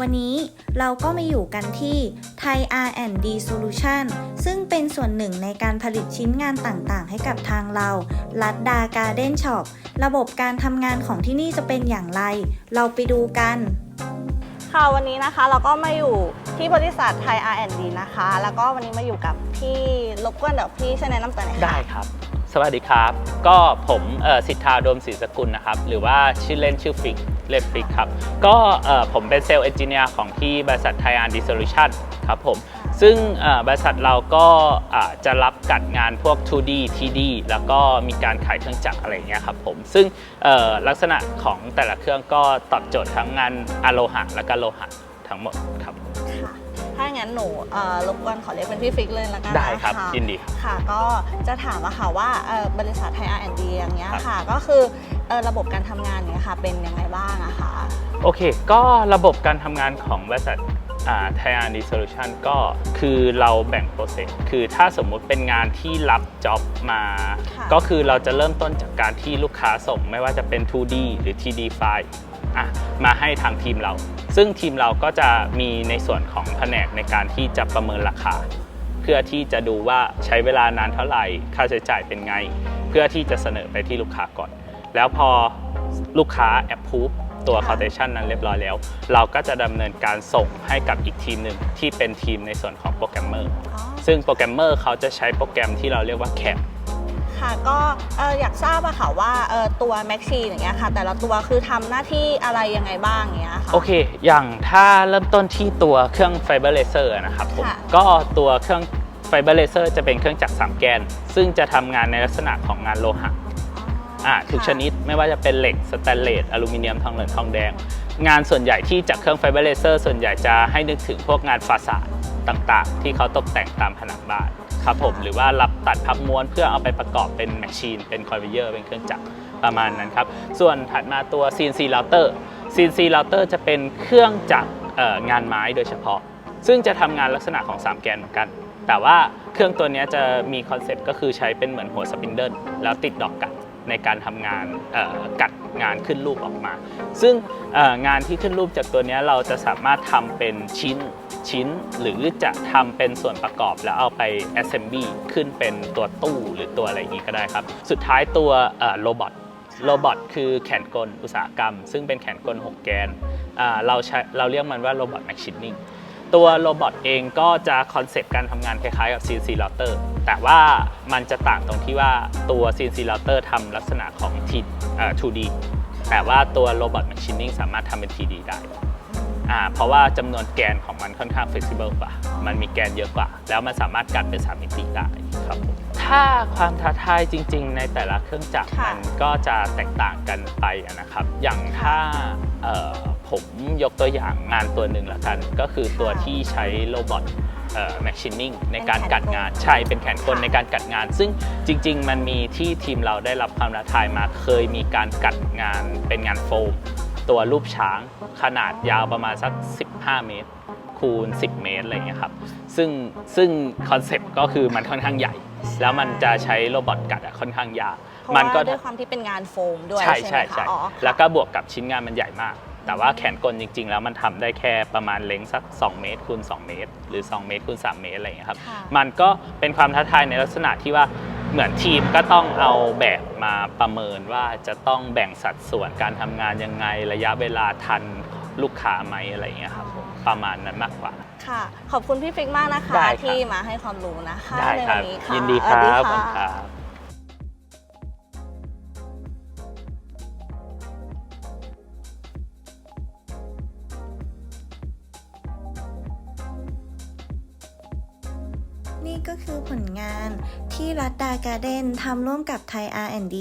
วันนี้เราก็มาอยู่กันที่ Thai R&D Solution ซึ่งเป็นส่วนหนึ่งในการผลิตชิ้นงานต่างๆ ให้กับทางเราลัดดาการ์เด้นช็อประบบการทำงานของที่นี่จะเป็นอย่างไร เราไปดูกัน ค่ะวันนี้นะคะเราก็มาอยู่ที่บริษัทไทย R&D นะคะ แล้วก็วันนี้มาอยู่กับพี่รบกวนเดี๋ยวพี่ช่วยแนะนำตัวหน่อยค่ะได้ครับ สวัสดีครับ ก็ผมเอ่อสิทธาโดมศรีสกุลนะครับ หรือว่าชื่อเล่นชื่อฟิก เล่นฟิกครับ ก็เอ่อผมเป็นเซลล์เอนจิเนียร์ของที่บริษัทไทยอาร์ดีโซลูชันครับผม ซึ่งเอ่อบริษัทเราก็อ่าจะรับกัดงานพวก 2D 3D แล้วก็มีการขายเครื่องจักรอะไรอย่างเงี้ยครับผม ซึ่งเอ่อลักษณะของแต่ละเครื่องก็ตอบโจทย์ทั้งงานอะโลหะและก็โลหะทั้งหมดครับค่ะถ้าอย่างนั้นหนูเอ่อรบกวนขอเรียกเป็นพี่ฟิกเลยละกันได้ครับนะะยินดีครับค่ะก็จะถามอะค่ะว่าเอ่อบริษัทไทย R&D อย่างเงี้ยครับค่ะก็คือ เอ่อระบบการทำงานเนี่ยค่ะเป็นยังไงบ้างอะคะโอเค ก็ระบบการทำงานของบริษัทไทยอาร์ดีโซลูชันก็คือเราแบ่งโปรเซสคือถ้าสมมุติเป็นงานที่รับจ็อบมาค่ะก็คือเราจะเริ่มต้นจากการที่ลูกค้าส่งไม่ว่าจะเป็น 2D หรือ 3D ไฟล์อะมาให้ทางทีมเรา ซึ่งทีมเราก็จะมีในส่วนของแผนกในการที่จะประเมินราคา เพื่อที่จะดูว่าใช้เวลานานเท่าไหร่ ค่าใช้จ่ายเป็นไง เพื่อที่จะเสนอไปที่ลูกค้าก่อน แล้วพอลูกค้า approve ตัวค่ะ quotation นั้นเรียบร้อยแล้ว เราก็จะดำเนินการส่งให้กับอีกทีมหนึ่งที่เป็นทีมในส่วนของโปรแกรมเมอร์อ๋อซึ่งโปรแกรมเมอร์เขาจะใช้โปรแกรมที่เราเรียกว่า CAD ค่ะก็เอ่ออยากทราบอะค่ะว่าเอ่อตัวแม็กชีอย่างเงี้ยค่ะ แต่ละตัวคือทำหน้าที่อะไรยังไงบ้างอย่างเงี้ยค่ะโอเค อย่างถ้าเริ่มต้นที่ตัวเครื่องไฟเบอร์เลเซอร์นะครับผมค่ะก็ตัวเครื่องไฟเบอร์เลเซอร์จะเป็นเครื่องจักรสามแกน ซึ่งจะทำงานในลักษณะของงานโลหะ อ่าทุกชนิดไม่ว่าจะเป็นเหล็กสแตนเลสอลูมิเนียมทองเหลืองทองแดง งานส่วนใหญ่ที่จากเครื่องไฟเบอร์เลเซอร์ส่วนใหญ่จะให้นึกถึงพวกงานฟาสาดต่างๆ ที่เขาตกแต่งตามผนังบ้านครับผมหรือว่ารับตัดพับม้วนเพื่อเอาไปประกอบเป็นแมชชีน เป็นคอนเวเยอร์เป็นเครื่องจักรประมาณนั้นครับ ส่วนถัดมาตัว CNC router CNC router จะเป็นเครื่องจักรเอ่องานไม้โดยเฉพาะ ซึ่งจะทำงานลักษณะของ 3 แกนเหมือนกัน แต่ว่าเครื่องตัวเนี้ยจะมีคอนเซ็ปต์ก็คือใช้เป็นเหมือนหัวสปินเดิลแล้วติดดอกกัด ในการทำงานเอ่อกัดงานขึ้นรูปออกมา ซึ่งเอ่องานที่ขึ้นรูปจากตัวเนี้ยเราจะสามารถทำเป็นชิ้นชิ้นหรือจะทำเป็นส่วนประกอบแล้วเอาไป assembly ขึ้นเป็นตัวตู้หรือตัวอะไรอย่างนี้ก็ได้ครับ สุดท้ายตัวโรบอทโรบอทคือแขนกลอุตสาหกรรม ซึ่งเป็นแขนกล 6 แกนอ่าเราใช้เราเรียกมันว่าโรบอทแมชชีนนิ่งตัวโรบอทเองก็จะคอนเซปต์การทำงานคล้ายๆกับ CNC router แต่ว่ามันจะต่างตรงที่ว่าตัว CNC router ทำลักษณะของ T เอ่อ 2D แต่ว่าตัวโรบอทแมชชีนนิ่งสามารถทำเป็น 3D ได้อ่าเพราะว่าจำนวนแกนของมันค่อนข้าง flexible กว่า มันมีแกนเยอะกว่า แล้วมันสามารถกัดเป็นสามมิติได้ครับผมถ้าความท้าทายจริง ๆ ในแต่ละเครื่องจักรค่ะ มันก็จะแตกต่างกันไปอะนะครับ อย่างถ้าเอ่อผมยกตัวอย่างงานตัวหนึ่งละกัน ก็คือตัวที่ใช้โรบอท แมชชีนนิ่งในการกัดงานใช่เป็นแขนกลในการกัดงาน ซึ่งจริง ๆ มันมีที่ทีมเราได้รับความท้าทายมาเคยมีการกัดงานเป็นงานโฟม ตัวรูปช้างขนาดยาวประมาณสัก 15 เมตร คูณ 10 เมตรอะไรอย่างเงี้ยครับซึ่งซึ่งคอนเซปต์ก็คือมันค่อนข้างใหญ่ แล้วมันจะใช้โรบอทกัดอะค่อนข้างยากเพราะมันว่าก็ด้วยความที่เป็นงานโฟมด้วยใช่ใช่ใช่ไหมใช่คะอ๋อแล้วก็บวกกับชิ้นงานมันใหญ่มาก แต่ว่าแขนกลจริง ๆ แล้วมันทำได้แค่ประมาณเล้งสัก 2 เมตรคูณ2เมตร หรือ 2 เมตรคูณ3เมตรอะไรอย่างเงี้ยครับค่ะมันก็เป็นความท้าทายในลักษณะที่ว่าเหมือนทีมก็ต้องเอาแบบมาประเมินว่าจะต้องแบ่งสัดส่วนการทำงานยังไงระยะเวลาทันลูกค้าไหมอะไรอย่างเงี้ยครับผมประมาณนั้นมากกว่าค่ะ ขอบคุณพี่ฟิกมากนะคะได้ครับที่มาให้ความรู้นะคะได้ในควัรับนนี้ค่ะยินดีคสวัรัสบ นี่ก็คือผลงานที่รัดดาการ์เด้นทำร่วมกับไทย R&D